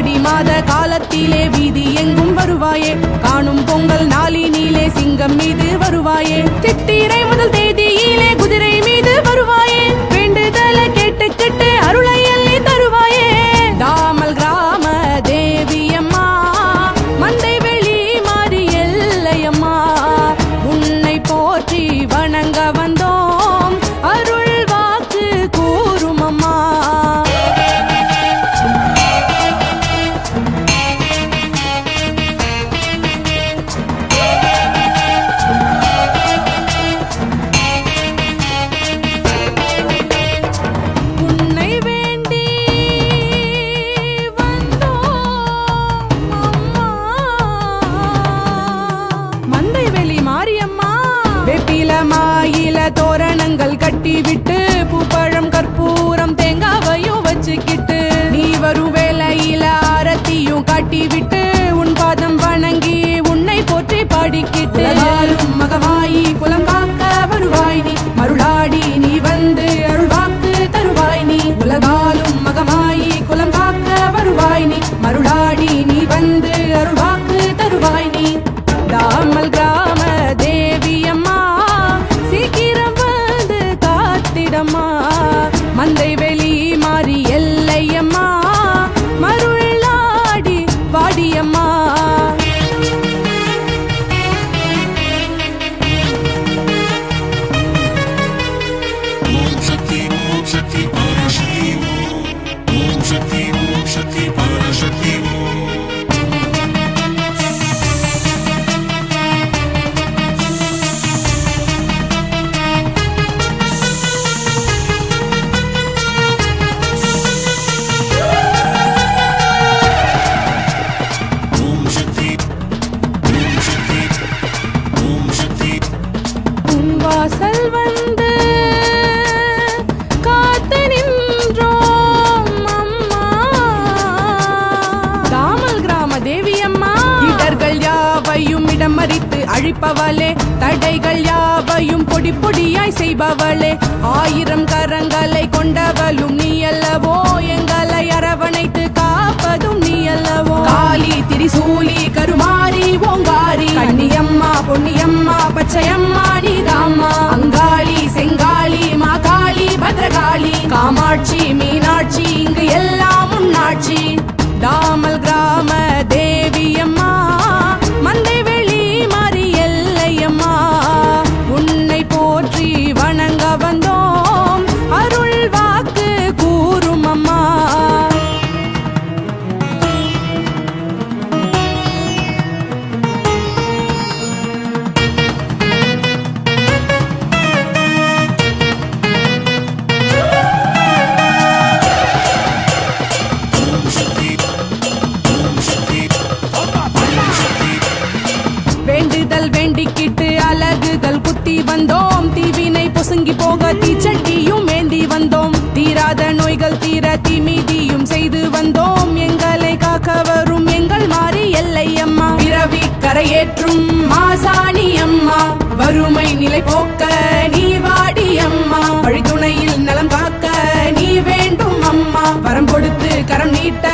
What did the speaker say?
ஆடி மாத காலத்திலே வீதி எங்கும் வருவாயே. காணும் பொங்கல் நாளினிலே சிங்கம் மீது வருவாயே. சித்திரை முதல் தேதியிலே குதிரை மீது வருவாயே. வேண்டுதல கேட்டு கேட்டு அருளை அள்ளி தருவாயே. தாமல் கிராம தேவியம்மா மந்தை வெளி மாறி எல்லையம்மா. உன்னை போற்றி வணங்க வந்த மறித்து அழிப்பவளே தடைகள் யாவையும் பொடி பொடியாய் செய்பவளே ஆயிரம் கரங்களை கொண்டவளும் நீ அல்லவோ எங்களை அரவணைத்து காப்பதும் நீ அல்லவோ. காளி திரிசூலி கருமாரி ஓங்காரி கண்ணியம்மா பொன்னியம்மா பச்சையம்மா அலகுகள் குத்தி வந்தோம். தீவினை பொசுங்கி போக தீச்சட்டியும் ஏந்தி வந்தோம். தீராத நோய்கள் தீர தீமிதியும் செய்து வந்தோம். எங்களை காக்க வரும் எங்கள் மாறி எல்லை அம்மா பிறவி கரையேற்றும் மாசாணி அம்மா வறுமை நிலை போக்க நீ வாடி அம்மா வழித்துணையில் நலம் காக்க நீ வேண்டும் அம்மா வரம் கொடுத்து கரம் நீட்ட